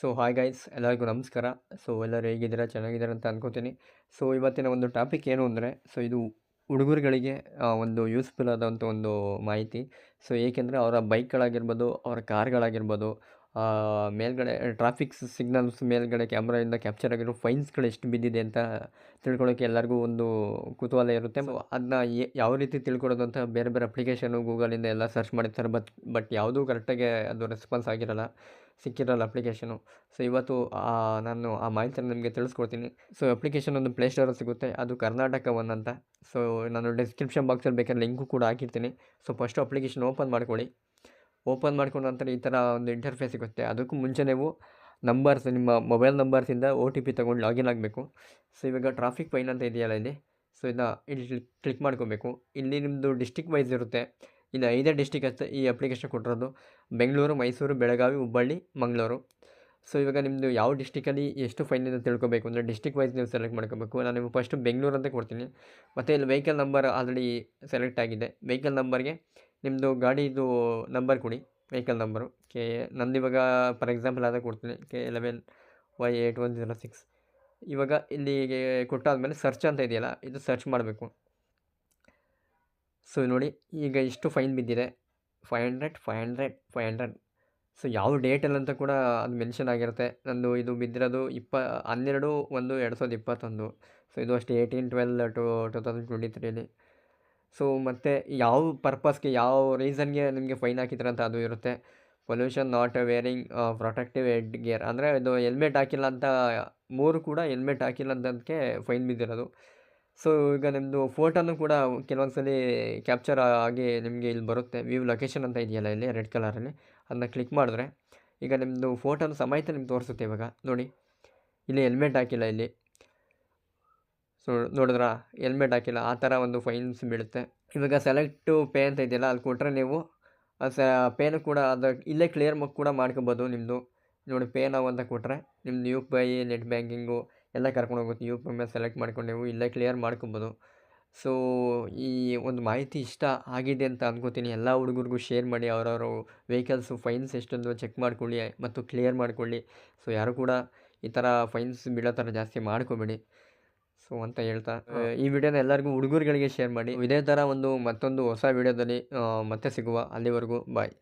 So hi guys ಎಲ್ಲರಿಗೂ ನಮಸ್ಕಾರ. So, ಎಲ್ಲರೂ ಹೇಗಿದ್ದೀರಾ? ಚೆನ್ನಾಗಿದ್ದೀರಾ ಅಂತ ಅನ್ಕೋತೀನಿ. ಸೊ, ಇವತ್ತಿನ ಒಂದು ಟಾಪಿಕ್ ಏನು ಅಂದರೆ, ಸೊ, ಇದು ಹುಡುಗರುಗಳಿಗೆ ಒಂದು ಯೂಸ್ಫುಲ್ ಆದಂಥ ಒಂದು ಮಾಹಿತಿ. ಸೊ, ಏಕೆಂದರೆ ಅವರ ಬೈಕ್ಗಳಾಗಿರ್ಬೋದು ಅವರ ಕಾರ್ಗಳಾಗಿರ್ಬೋದು ಮೇಲ್ಗಡೆ ಟ್ರಾಫಿಕ್ ಸಿಗ್ನಲ್ಸ್ ಮೇಲ್ಗಡೆ ಕ್ಯಾಮ್ರಾಯಿಂದ ಕ್ಯಾಪ್ಚರ್ ಆಗಿರೋ ಫೈನ್ಸ್ಗಳು ಎಷ್ಟು ಬಿದ್ದಿದೆ ಅಂತ ತಿಳ್ಕೊಳ್ಳೋಕ್ಕೆ ಎಲ್ಲರಿಗೂ ಒಂದು ಕುತೂಹಲ ಇರುತ್ತೆ. ಅದನ್ನ ಯಾವ ರೀತಿ ತಿಳ್ಕೊಳ್ಳೋದು ಅಂತ ಬೇರೆ ಬೇರೆ ಅಪ್ಲಿಕೇಶನು ಗೂಗಲಿಂದ ಎಲ್ಲ ಸರ್ಚ್ ಮಾಡಿರ್ತಾರೆ. ಬಟ್ ಬಟ್ ಯಾವುದೂ ಕರೆಕ್ಟಾಗಿ ಅದು ರೆಸ್ಪಾನ್ಸ್ ಆಗಿರಲ್ಲ ಸಿಕ್ಕಿರಲ್ಲ ಅಪ್ಲಿಕೇಶನು ಸೊ ಇವತ್ತು ನಾನು ಆ ಮಾಹಿತಿಯನ್ನು ನಿಮಗೆ ತಿಳಿಸ್ಕೊಡ್ತೀನಿ. ಸೊ ಅಪ್ಲಿಕೇಶನ್ ಒಂದು ಪ್ಲೇಸ್ಟೋರಲ್ಲಿ ಸಿಗುತ್ತೆ. ಅದು ಕರ್ನಾಟಕ ಒನ್ ಅಂತ. ಸೊ ನಾನು ಡಿಸ್ಕ್ರಿಪ್ಷನ್ ಬಾಕ್ಸಲ್ಲಿ ಬೇಕಾದ್ರೆ ಲಿಂಕು ಕೂಡ ಹಾಕಿರ್ತೀನಿ. ಸೊ ಫಸ್ಟು ಅಪ್ಲಿಕೇಶನ್ ಓಪನ್ ಮಾಡ್ಕೊಳ್ಳಿ. ಓಪನ್ ಮಾಡ್ಕೊಂಡ ನಂತರ ಈ ಥರ ಒಂದು ಇಂಟರ್ಫೇಸ್ ಸಿಗುತ್ತೆ. ಅದಕ್ಕೂ ಮುಂಚೆ ನೀವು ನಂಬರ್ಸ್ ನಿಮ್ಮ ಮೊಬೈಲ್ ನಂಬರ್ಸಿಂದ ಒ ಟಿ ಪಿ ತೊಗೊಂಡು ಲಾಗಿನ್ ಆಗಬೇಕು. ಸೊ ಇವಾಗ ಟ್ರಾಫಿಕ್ ಫೈನ್ ಅಂತ ಇದೆಯಲ್ಲ ಇಲ್ಲಿ. ಸೊ ಇದನ್ನ ಇಲ್ಲಿ ಕ್ಲಿಕ್ ಮಾಡ್ಕೋಬೇಕು. ಇಲ್ಲಿ ನಿಮ್ಮದು ಡಿಸ್ಟಿಕ್ ವೈಸ್ ಇರುತ್ತೆ. ಇಲ್ಲಿ ಐದೇ ಡಿಸ್ಟಿಕ್ ಅಷ್ಟೇ ಈ ಅಪ್ಲಿಕೇಶನ್ ಕೊಟ್ಟಿರೋದು. ಬೆಂಗಳೂರು, ಮೈಸೂರು, ಬೆಳಗಾವಿ, ಹುಬ್ಬಳ್ಳಿ, ಮಂಗಳೂರು. ಸೊ ಇವಾಗ ನಿಮ್ಮದು ಯಾವ ಡಿಸ್ಟಿಕಲ್ಲಿ ಎಷ್ಟು ಫೈನ್ ಅಂತ ತಿಳ್ಕೊಬೇಕು. ಅಂದರೆ ಡಿಸ್ಟಿಕ್ ವೈಸ್ ನೀವು ಸೆಲೆಕ್ಟ್ ಮಾಡ್ಕೋಬೇಕು. ನಾನು ನಿಮಗೆ ಫಸ್ಟು ಬೆಂಗಳೂರು ಅಂತ ಕೊಡ್ತೀನಿ. ಮತ್ತು ಇಲ್ಲಿ ವೆಹಿಕಲ್ ನಂಬರ್ ಆಲ್ರೆಡಿ ಸೆಲೆಕ್ಟ್ ಆಗಿದೆ. ವೆಹಿಕಲ್ ನಂಬರ್ಗೆ ನಿಮ್ಮದು ಗಾಡಿದು ನಂಬರ್ ಕೊಡಿ, ವೆಹಿಕಲ್ ನಂಬರು. ಕೆ, ನಂದು ಇವಾಗ ಫಾರ್ ಎಕ್ಸಾಂಪಲ್ ಅದೇ ಕೊಡ್ತೀನಿ, K eleven Y eight one zero six. ಇವಾಗ ಇಲ್ಲಿಗೆ ಕೊಟ್ಟಾದಮೇಲೆ ಸರ್ಚ್ ಅಂತ ಇದೆಯಲ್ಲ, ಇದು ಸರ್ಚ್ ಮಾಡಬೇಕು. ಸೊ ನೋಡಿ, ಈಗ ಇಷ್ಟು ಫೈನ್ ಬಿದ್ದಿದೆ. Five hundred five hundred five hundred. So ಯಾವ ಡೇಟಲ್ಲಂತ ಕೂಡ ಅದು ಮೆನ್ಷನ್ ಆಗಿರುತ್ತೆ. ನಂದು ಇದು ಬಿದ್ದಿರೋದು ಇಪ್ಪ, ಹನ್ನೆರಡು ಒಂದು ಎರಡು ಸಾವಿರದ ಇಪ್ಪತ್ತೊಂದು. ಸೊ ಇದು ಅಷ್ಟೇ eighteen twelve two two thousand twenty ತ್ರೀಲಿ. So, ಮತ್ತು ಯಾವ ಪರ್ಪಸ್ಗೆ, ಯಾವ ರೀಸನ್ಗೆ ನಿಮಗೆ ಫೈನ್ ಹಾಕಿದ್ರೆ ಅಂತ ಅದು ಇರುತ್ತೆ. Pollution not wearing protective head gear. ಅಂದರೆ ಇದು ಹೆಲ್ಮೆಟ್ ಹಾಕಿಲ್ಲ ಅಂತ, ಮೂರು ಕೂಡ ಹೆಲ್ಮೆಟ್ ಹಾಕಿಲ್ಲ ಅಂತದಕ್ಕೆ ಫೈನ್ ಬಿದ್ದಿರೋದು ಸೊ, ಈಗ ನಿಮ್ಮದು ಫೋಟೋನು ಕೂಡ ಕೆಲವೊಂದು ಸಲ ಕ್ಯಾಪ್ಚರ್ ಆಗಿ ನಿಮಗೆ ಇಲ್ಲಿ ಬರುತ್ತೆ. ವ್ಯೂ ಲೊಕೇಶನ್ ಅಂತ ಇದೆಯಲ್ಲ ಇಲ್ಲಿ, ರೆಡ್ ಕಲರಲ್ಲಿ. ಅದನ್ನ ಕ್ಲಿಕ್ ಮಾಡಿದ್ರೆ, ಈಗ ನಿಮ್ಮದು ಫೋಟೋನ ಸಮೇತ ನಿಮ್ಗೆ ತೋರಿಸುತ್ತೆ ಇವಾಗ. ನೋಡಿ, ಇಲ್ಲಿ ಹೆಲ್ಮೆಟ್ ಹಾಕಿಲ್ಲ ಇಲ್ಲಿ. ನೋಡಿದ್ರಾ? ಹೆಲ್ಮೆಟ್ ಹಾಕಿಲ್ಲ. ಆ ಥರ ಒಂದು ಫೈನ್ಸ್ ಬೀಳುತ್ತೆ. ಇವಾಗ ಸೆಲೆಕ್ಟು ಪೇ ಅಂತ ಇದೆಯಲ್ಲ ಅಲ್ಲಿ ಕೊಟ್ಟರೆ ನೀವು ಸ ಪೇನು ಕೂಡ ಅದು, ಇಲ್ಲೇ ಕ್ಲಿಯರ್ ಕೂಡ ಮಾಡ್ಕೋಬೋದು ನಿಮ್ಮದು ನೋಡಿ ಪೇ ನಾವು ಅಂತ ಕೊಟ್ಟರೆ ನಿಮ್ಮದು U P I net banking ಎಲ್ಲ ಕರ್ಕೊಂಡು ಹೋಗುತ್ತೆ. ಯು ಪಿ ಐ ಮೇಲೆ ಸೆಲೆಕ್ಟ್ ಮಾಡ್ಕೊಂಡು ನೀವು ಇಲ್ಲೇ ಕ್ಲಿಯರ್ ಮಾಡ್ಕೊಬೋದು. ಸೊ ಈ ಒಂದು ಮಾಹಿತಿ ಇಷ್ಟ ಆಗಿದೆ ಅಂತ ಅನ್ಕೋತೀನಿ. ಎಲ್ಲ ಹುಡುಗರಿಗೂ ಶೇರ್ ಮಾಡಿ, ಅವರವರು ವೆಹಿಕಲ್ಸು ಫೈನ್ಸ್ ಎಷ್ಟೊಂದು ಚೆಕ್ ಮಾಡ್ಕೊಳ್ಳಿ ಮತ್ತು ಕ್ಲಿಯರ್ ಮಾಡ್ಕೊಳ್ಳಿ. ಸೊ ಯಾರು ಕೂಡ ಈ ಥರ ಫೈನ್ಸ್ ಬೀಳೋ ಥರ ಜಾಸ್ತಿ ಮಾಡ್ಕೋಬೇಡಿ. ಸೊ ಅಂತ ಹೇಳ್ತಾ ಈ ವಿಡಿಯೋನ ಎಲ್ಲರಿಗೂ ಹುಡುಗರುಗಳಿಗೆ ಶೇರ್ ಮಾಡಿ. ಇದೇ ಥರ ಒಂದು ಮತ್ತೊಂದು ಹೊಸ ವಿಡಿಯೋದಲ್ಲಿ ಮತ್ತೆ ಸಿಗುವ ಅಲ್ಲಿವರೆಗೂ. ಬಾಯ್